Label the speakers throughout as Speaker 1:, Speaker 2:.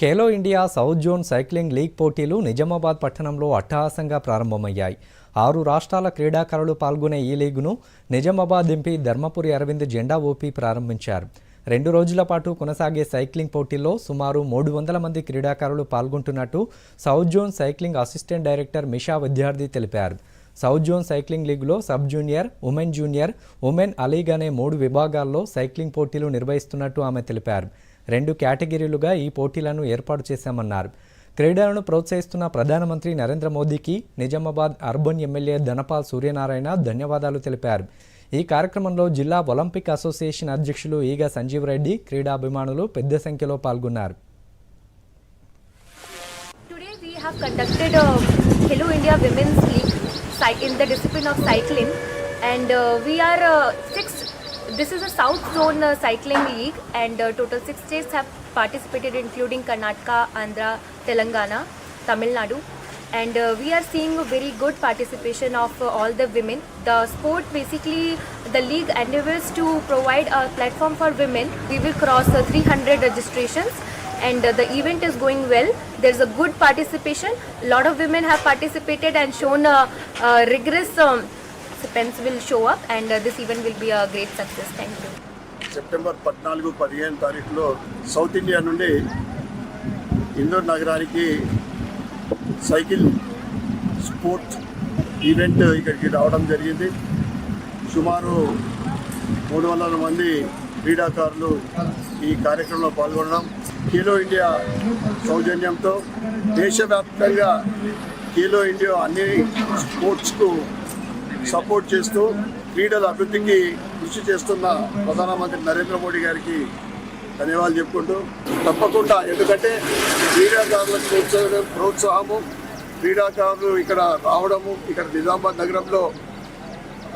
Speaker 1: Khelo India south zone cycling league పోటీలు నిజామాబాద్ పట్టణంలో అట్టహాసంగా ప్రారంభమయ్యాయి. ఆరు రాష్ట్రాల క్రీడాకారులు పాల్గొనే ఈ లీగును నిజామాబాద్ ఎంపీ ధర్మపురి అరవింద్ జెండా ఊపి ప్రారంభించారు. రెండు రోజుల పాటు కొనసాగే సైక్లింగ్ పోటీల్లో సుమారు మూడు వందల మంది క్రీడాకారులు పాల్గొంటున్నట్టు south zone cycling assistant director Misha Vidyarthi తెలిపారు. సౌత్ జోన్ సైక్లింగ్ లీగ్లో sub junior women junior women అలీగ్ అనే మూడు విభాగాల్లో సైక్లింగ్ పోటీలు నిర్వహిస్తున్నట్టు ఆమె తెలిపారు. రెండు కేటగిరీలుగా ఈ పోటీలను ఏర్పాటు చేశామన్నారు క్రీడలను ప్రోత్సహిస్తున్న ప్రధానమంత్రి నరేంద్ర మోదీకి నిజామాబాద్ అర్బన్ ఎమ్మెల్యే ధనపాల్ సూర్యనారాయణ ధన్యవాదాలు తెలిపారు ఈ కార్యక్రమంలో జిల్లా ఒలింపిక్ అసోసియేషన్ అధ్యక్షులు ఈగ సంజీవ్ రెడ్డి క్రీడాభిమానులు పెద్ద సంఖ్యలో పాల్గొన్నారు
Speaker 2: Today have conducted a Hello India Women's League in the discipline of cycling, and uh, we are uh, six. This is a South Zone uh, Cycling League, and uh, total six states have participated, including Karnataka, Andhra, Telangana, Tamil Nadu. And uh, we are seeing a very good participation of uh, all the women. The sport basically, the league endeavors to provide a platform for women. We will cross uh, 300 registrations and uh, the event is going well. There's a good participation. A lot of women have participated and shown a, rigorous um, pens will show up, and uh, this event will be a great success. Thank you.
Speaker 3: September పద్నాలుగు పదిహేను తారీఖులో south India నుండి ఇందోర్ నగరానికి cycle sport event ఇక్కడికి రావడం జరిగింది సుమారు మూడు వందల మంది క్రీడాకారులు ఈ కార్యక్రమంలో పాల్గొనడం ఖేలో ఇండియా సౌజన్యంతో దేశవ్యాప్తంగా ఖేలో ఇండియా అన్ని స్పోర్ట్స్కు సపోర్ట్ చేస్తూ క్రీడల అభివృద్ధికి కృషి చేస్తున్న ప్రధానమంత్రి నరేంద్ర మోడీ గారికి ధన్యవాదాలు చెప్పుకుంటూ తప్పకుండా ఎందుకంటే క్రీడాకారులకు ప్రోత్సాహం ప్రోత్సాహము క్రీడాకారులు ఇక్కడ రావడము ఇక్కడ నిజామాబాద్ నగరంలో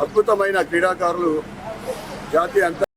Speaker 3: అద్భుతమైన క్రీడాకారులు జాతీయ అంత